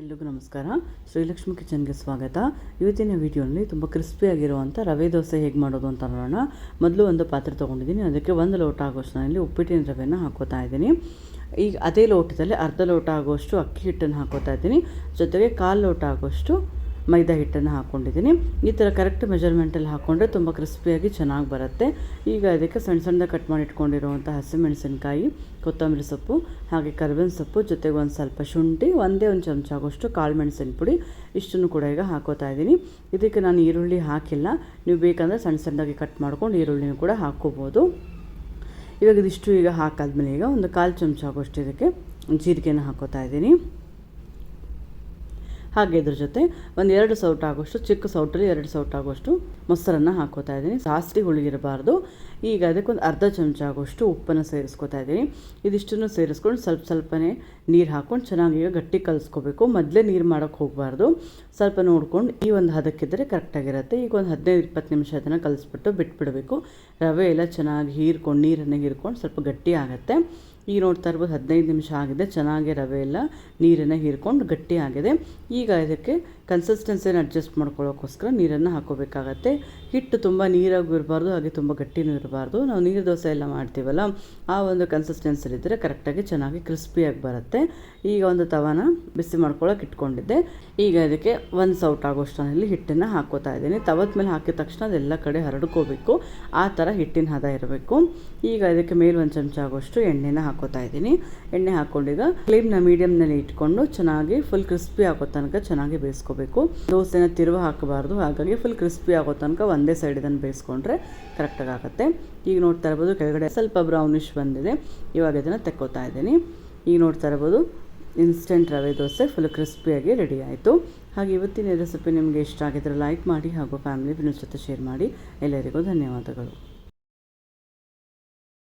ಎಲ್ರಿಗೂ ನಮಸ್ಕಾರ. ಶ್ರೀಲಕ್ಷ್ಮಿ ಕಿಚನ್ಗೆ ಸ್ವಾಗತ. ಇವತ್ತಿನ ವಿಡಿಯೋನಲ್ಲಿ ತುಂಬ ಕ್ರಿಸ್ಪಿಯಾಗಿರುವಂಥ ರವೆ ದೋಸೆ ಹೇಗೆ ಮಾಡೋದು ಅಂತ ನೋಡೋಣ. ಮೊದಲು ಒಂದು ಪಾತ್ರೆ ತೊಗೊಂಡಿದ್ದೀನಿ. ಅದಕ್ಕೆ ಒಂದು ಲೋಟ ಆಗೋಷ್ಟಿನಲ್ಲಿ ಉಪ್ಪಿಟ್ಟಿನ ರವೆನ ಹಾಕೋತಾ ಇದ್ದೀನಿ. ಈಗ ಅದೇ ಲೋಟದಲ್ಲಿ ಅರ್ಧ ಲೋಟ ಆಗೋಷ್ಟು ಅಕ್ಕಿ ಹಿಟ್ಟನ್ನು ಹಾಕೋತಾ ಇದ್ದೀನಿ. ಜೊತೆಗೆ ಕಾಲು ಲೋಟ ಆಗೋಷ್ಟು ಮೈದಾ ಹಿಟ್ಟನ್ನು ಹಾಕ್ಕೊಂಡಿದ್ದೀನಿ ಈ ಥರ ಕರೆಕ್ಟ್ ಮೆಜರ್ಮೆಂಟಲ್ಲಿ ಹಾಕ್ಕೊಂಡ್ರೆ ತುಂಬ ಕ್ರಿಸ್ಪಿಯಾಗಿ ಚೆನ್ನಾಗಿ ಬರುತ್ತೆ. ಈಗ ಅದಕ್ಕೆ ಸಣ್ಣ ಸಣ್ಣದಾಗಿ ಕಟ್ ಮಾಡಿ ಇಟ್ಕೊಂಡಿರುವಂಥ ಹಸಿಮೆಣಸಿನ್ಕಾಯಿ, ಕೊತ್ತಂಬರಿ ಸೊಪ್ಪು, ಹಾಗೆ ಕರಿಬೇವಿನ ಸೊಪ್ಪು, ಜೊತೆಗೆ ಒಂದು ಸ್ವಲ್ಪ ಶುಂಠಿ, ಒಂದೇ ಒಂದು ಚಮಚ ಆಗೋಷ್ಟು ಕಾಳು ಮೆಣಸಿನ ಪುಡಿ ಇಷ್ಟನ್ನು ಕೂಡ ಈಗ ಹಾಕೋತಾ ಇದ್ದೀನಿ. ಇದಕ್ಕೆ ನಾನು ಈರುಳ್ಳಿ ಹಾಕಿಲ್ಲ. ನೀವು ಬೇಕಂದರೆ ಸಣ್ಣ ಸಣ್ಣದಾಗಿ ಕಟ್ ಮಾಡ್ಕೊಂಡು ಈರುಳ್ಳಿನೂ ಕೂಡ ಹಾಕ್ಕೋಬೋದು. ಇವಾಗ ಇದಿಷ್ಟು ಈಗ ಹಾಕಾದ್ಮೇಲೆ ಈಗ ಒಂದು ಕಾಲು ಚಮಚ ಆಗೋಷ್ಟು ಇದಕ್ಕೆ ಜೀರಿಗೆನ ಹಾಕೋತಾ ಇದ್ದೀನಿ. ಹಾಗೆ ಇದ್ರ ಜೊತೆ ಒಂದು ಎರಡು ಸೌಟ್ ಆಗೋಷ್ಟು ಚಿಕ್ಕ ಸೌಟಲ್ಲಿ ಎರಡು ಸೌಟ್ ಆಗೋಷ್ಟು ಮೊಸರನ್ನು ಹಾಕೋತಾ ಇದ್ದೀನಿ. ಜಾಸ್ತಿ ಹುಳಿಗಿರಬಾರ್ದು. ಈಗ ಅದಕ್ಕೊಂದು ಅರ್ಧ ಚಮಚ ಆಗೋಷ್ಟು ಉಪ್ಪನ್ನು ಸೇರಿಸ್ಕೊತಾ ಇದ್ದೀನಿ. ಇದಿಷ್ಟನ್ನು ಸೇರಿಸ್ಕೊಂಡು ಸ್ವಲ್ಪ ಸ್ವಲ್ಪನೇ ನೀರು ಹಾಕ್ಕೊಂಡು ಚೆನ್ನಾಗಿ ಈಗ ಗಟ್ಟಿ ಕಲಿಸ್ಕೋಬೇಕು. ಮೊದಲೇ ನೀರು ಮಾಡೋಕ್ಕೆ ಹೋಗಬಾರ್ದು. ಸ್ವಲ್ಪ ನೋಡ್ಕೊಂಡು ಈ ಒಂದು ಹದಕ್ಕಿದ್ದರೆ ಕರೆಕ್ಟಾಗಿರುತ್ತೆ ಈಗ ಒಂದು ಹದಿನೈದು ಇಪ್ಪತ್ತು ನಿಮಿಷ ಅದನ್ನು ಕಲಿಸ್ಬಿಟ್ಟು ಬಿಟ್ಬಿಡಬೇಕು. ರವೆ ಎಲ್ಲ ಚೆನ್ನಾಗಿ ಹೀರ್ಕೊಂಡು ನೀರನ್ನು ಹೀರ್ಕೊಂಡು ಸ್ವಲ್ಪ ಗಟ್ಟಿ ಆಗುತ್ತೆ. ಈಗ ನೋಡ್ತಾ ಇರ್ಬೋದು ಹದಿನೈದು ನಿಮಿಷ ಆಗಿದೆ, ಚೆನ್ನಾಗಿ ರವೆ ಎಲ್ಲ ನೀರನ್ನು ಹೀರ್ಕೊಂಡು ಗಟ್ಟಿ ಆಗಿದೆ. ಈಗ ಇದಕ್ಕೆ ಕನ್ಸಿಸ್ಟೆನ್ಸಿನ ಅಡ್ಜಸ್ಟ್ ಮಾಡ್ಕೊಳ್ಳೋಕ್ಕೋಸ್ಕರ ನೀರನ್ನು ಹಾಕೋಬೇಕಾಗತ್ತೆ. ಹಿಟ್ಟು ತುಂಬ ನೀರಾಗೂ ಇರಬಾರ್ದು, ಹಾಗೆ ತುಂಬ ಗಟ್ಟಿನೂ ಇರಬಾರ್ದು. ನಾವು ನೀರು ದೋಸೆ ಎಲ್ಲ ಮಾಡ್ತೀವಲ್ಲ, ಆ ಒಂದು ಕನ್ಸಿಸ್ಟೆನ್ಸಲ್ಲಿದ್ದರೆ ಕರೆಕ್ಟಾಗಿ ಚೆನ್ನಾಗಿ ಕ್ರಿಸ್ಪಿಯಾಗಿ ಬರುತ್ತೆ. ಈಗ ಒಂದು ತವನ ಬಿಸಿ ಮಾಡ್ಕೊಳ್ಳೋಕೆ ಇಟ್ಕೊಂಡಿದ್ದೆ. ಈಗ ಇದಕ್ಕೆ ಒಂದು ಸೌಟ್ ಆಗೋಷ್ಟರಲ್ಲಿ ಹಿಟ್ಟನ್ನು ಹಾಕೋತಾ ಇದ್ದೀನಿ. ತವದ ಮೇಲೆ ಹಾಕಿದ ತಕ್ಷಣ ಅದೆಲ್ಲ ಕಡೆ ಹರಡ್ಕೋಬೇಕು. ಆ ಥರ ಹಿಟ್ಟಿನ ಹದ ಇರಬೇಕು. ಈಗ ಇದಕ್ಕೆ ಮೇಲೆ ಒಂದು ಚಮಚ ಆಗೋಷ್ಟು ಎಣ್ಣೆನ ಹಾಕೋತಾ ಇದ್ದೀನಿ ಎಣ್ಣೆ ಹಾಕ್ಕೊಂಡೀಗ ಫ್ಲೇಮ್ನ ಮೀಡಿಯಮ್ನಲ್ಲಿ ಇಟ್ಕೊಂಡು ಚೆನ್ನಾಗಿ ಫುಲ್ ಕ್ರಿಸ್ಪಿ ಆಗೋ ತನಕ ಚೆನ್ನಾಗಿ ಬೇಯಿಸ್ಕೋಬೇಕು. ದೋಸೆನ ತಿರುವ ಹಾಕಬಾರ್ದು. ಹಾಗಾಗಿ ಫುಲ್ ಕ್ರಿಸ್ಪಿ ಆಗೋ ತನಕ ಒಂದೇ ಸೈಡ್ ಇದನ್ನು ಬೇಯಿಸ್ಕೊಂಡ್ರೆ ಕರೆಕ್ಟಾಗಿ ಆಗುತ್ತೆ. ಈಗ ನೋಡ್ತಾ ಇರ್ಬೋದು ಕೆಳಗಡೆ ಸ್ವಲ್ಪ ಬ್ರೌನಿಶ್ ಬಂದಿದೆ. ಇವಾಗ ಇದನ್ನು ತೆಕ್ಕೋತಾ ಇದ್ದೀನಿ ಈಗ ನೋಡ್ತಾ ಇರ್ಬೋದು ಇನ್ಸ್ಟೆಂಟ್ ರವೆ ದೋಸೆ ಫುಲ್ ಕ್ರಿಸ್ಪಿಯಾಗಿ ರೆಡಿ ಆಯಿತು. ಹಾಗೆ ಇವತ್ತಿನ ರೆಸಿಪಿ ನಿಮಗೆ ಇಷ್ಟ ಆಗಿದ್ರೆ ಲೈಕ್ ಮಾಡಿ ಹಾಗೂ ಫ್ಯಾಮಿಲಿ ಫ್ರೆಂಡ್ಸ್ ಜೊತೆ ಶೇರ್ ಮಾಡಿ. ಎಲ್ಲರಿಗೂ ಧನ್ಯವಾದಗಳು.